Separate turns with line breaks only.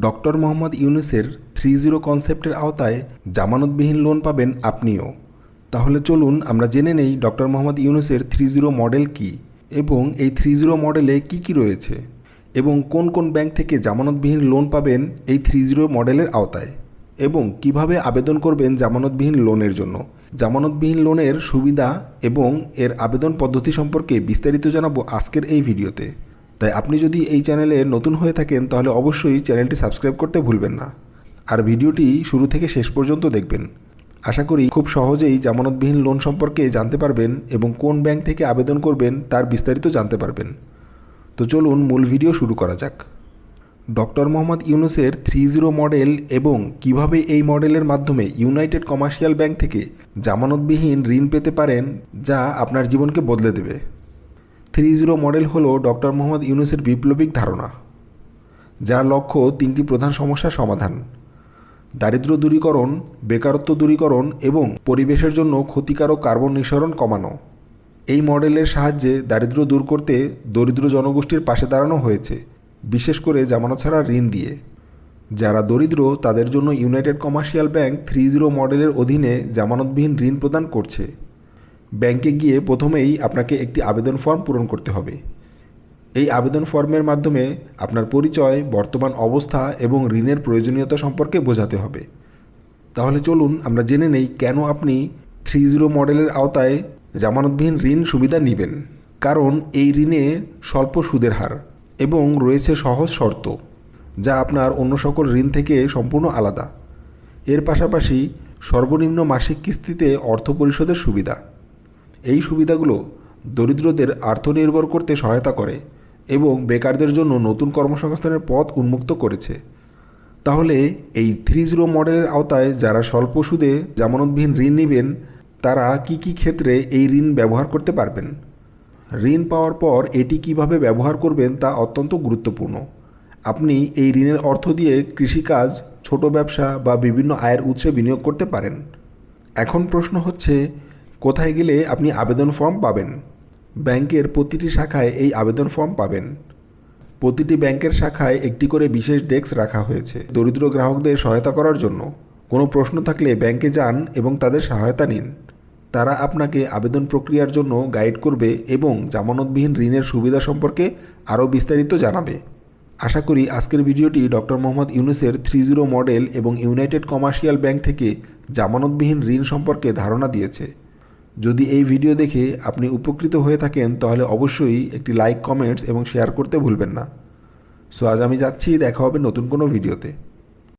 Doctor Mohammad ইউনুসের three zero কনসেপ্টের আওতায় জামানতবিহীন loan পাবেন আপনিও। তাহলে চলুন আমরা জেনে নেই ডক্টর মোহাম্মদ ইউনুসের থ্রি জিরো মডেল কী এবং এই থ্রি জিরো মডেলে কী কী রয়েছে এবং কোন কোন ব্যাংক থেকে জামানতবিহীন লোন পাবেন এই থ্রি জিরো মডেলের আওতায় এবং কীভাবে আবেদন করবেন জামানতবিহীন লোনের জন্য। জামানতবিহীন লোনের সুবিধা এবং এর আবেদন পদ্ধতি সম্পর্কে বিস্তারিত জানাব আজকের এই ভিডিওতে। তাই আপনি যদি এই চ্যানেলে নতুন হয়ে থাকেন, তাহলে অবশ্যই চ্যানেলটি সাবস্ক্রাইব করতে ভুলবেন না। আর ভিডিওটি শুরু থেকে শেষ পর্যন্ত দেখবেন। আশা করি খুব সহজেই জামানতবিহীন লোন সম্পর্কে জানতে পারবেন এবং কোন ব্যাংক থেকে আবেদন করবেন তার বিস্তারিত জানতে পারবেন। তো চলুন মূল ভিডিও শুরু করা যাক। ডক্টর মোহাম্মদ ইউনুসের থ্রি জিরো মডেল এবং কীভাবে এই মডেলের মাধ্যমে ইউনাইটেড কমার্শিয়াল ব্যাংক থেকে জামানতবিহীন ঋণ পেতে পারেন, যা আপনার জীবনকে বদলে দেবে। থ্রি জিরো মডেল হল ডক্টর মোহাম্মদ ইউনুসের বিপ্লবিক ধারণা, যার লক্ষ্য তিনটি প্রধান সমস্যার সমাধান। দারিদ্র দূরীকরণ, বেকারত্ব দূরীকরণ এবং পরিবেশের জন্য ক্ষতিকারক কার্বন নিঃসরণ কমানো। এই মডেলের সাহায্যে দারিদ্র দূর করতে দরিদ্র জনগোষ্ঠীর পাশে দাঁড়ানো হয়েছে, বিশেষ করে জামানত ছাড়া ঋণ দিয়ে। যারা দরিদ্র, তাদের জন্য United Commercial Bank three zero মডেলের অধীনে জামানতবিহীন ঋণ প্রদান করছে। ব্যাংকে গিয়ে প্রথমেই আপনাকে একটি আবেদন ফর্ম পূরণ করতে হবে। এই আবেদন ফর্মের মাধ্যমে আপনার পরিচয়, বর্তমান অবস্থা এবং ঋণের প্রয়োজনীয়তা সম্পর্কে বোঝাতে হবে। তাহলে চলুন আমরা জেনে নেই কেন আপনি থ্রি জিরো মডেলের আওতায় জামানতবিহীন ঋণ সুবিধা নেবেন। কারণ এই ঋণে স্বল্প সুদের হার এবং রয়েছে সহজ শর্ত, যা আপনার অন্য সকল ঋণ থেকে সম্পূর্ণ আলাদা। এর পাশাপাশি সর্বনিম্ন মাসিক কিস্তিতে অর্থ পরিশোধের সুবিধা। এই সুবিধাগুলো দরিদ্রদের আর্থনির্ভর করতে সহায়তা করে এবং বেকারদের জন্য নতুন কর্মসংস্থানের পথ উন্মুক্ত করেছে। তাহলে এই থ্রি জিরো মডেলের আওতায় যারা স্বল্প সুদে জামানতবিহীন ঋণ নেবেন, তারা কি কি ক্ষেত্রে এই ঋণ ব্যবহার করতে পারবেন? ঋণ পাওয়ার পর এটি কীভাবে ব্যবহার করবেন তা অত্যন্ত গুরুত্বপূর্ণ। আপনি এই ঋণের অর্থ দিয়ে কৃষিকাজ, ছোট ব্যবসা বা বিভিন্ন আয়ের উৎসে বিনিয়োগ করতে পারেন। এখন প্রশ্ন হচ্ছে কোথায় গেলে আপনি আবেদন ফর্ম পাবেন? ব্যাংকের প্রতিটি শাখায় এই আবেদন ফর্ম পাবেন। প্রতিটি ব্যাংকের শাখায় একটি করে বিশেষ ডেস্ক রাখা হয়েছে। দরিদ্র গ্রাহকদের সহায়তা করার জন্য। কোনো প্রশ্ন থাকলে ব্যাংকে যান এবং তাদের সহায়তা নিন। তারা আপনাকে আবেদন প্রক্রিয়ার জন্য গাইড করবে এবং জামানতবিহীন ঋণের সুবিধা সম্পর্কে আরও বিস্তারিত জানাবে। আশা করি আজকের ভিডিওটি ডক্টর মোহাম্মদ ইউনুসের থ্রি জিরো মডেল এবং ইউনাইটেড কমার্শিয়াল ব্যাংক থেকে জামানতবিহীন ঋণ সম্পর্কে ধারণা দিয়েছে। যদি এই ভিডিও দেখে আপনি উপকৃত হয়ে থাকেন, তাহলে অবশ্যই একটি লাইক কমেন্টস এবং শেয়ার করতে ভুলবেন না। সো আজ আমি যাচ্ছি, দেখা হবে নতুন কোনো ভিডিওতে।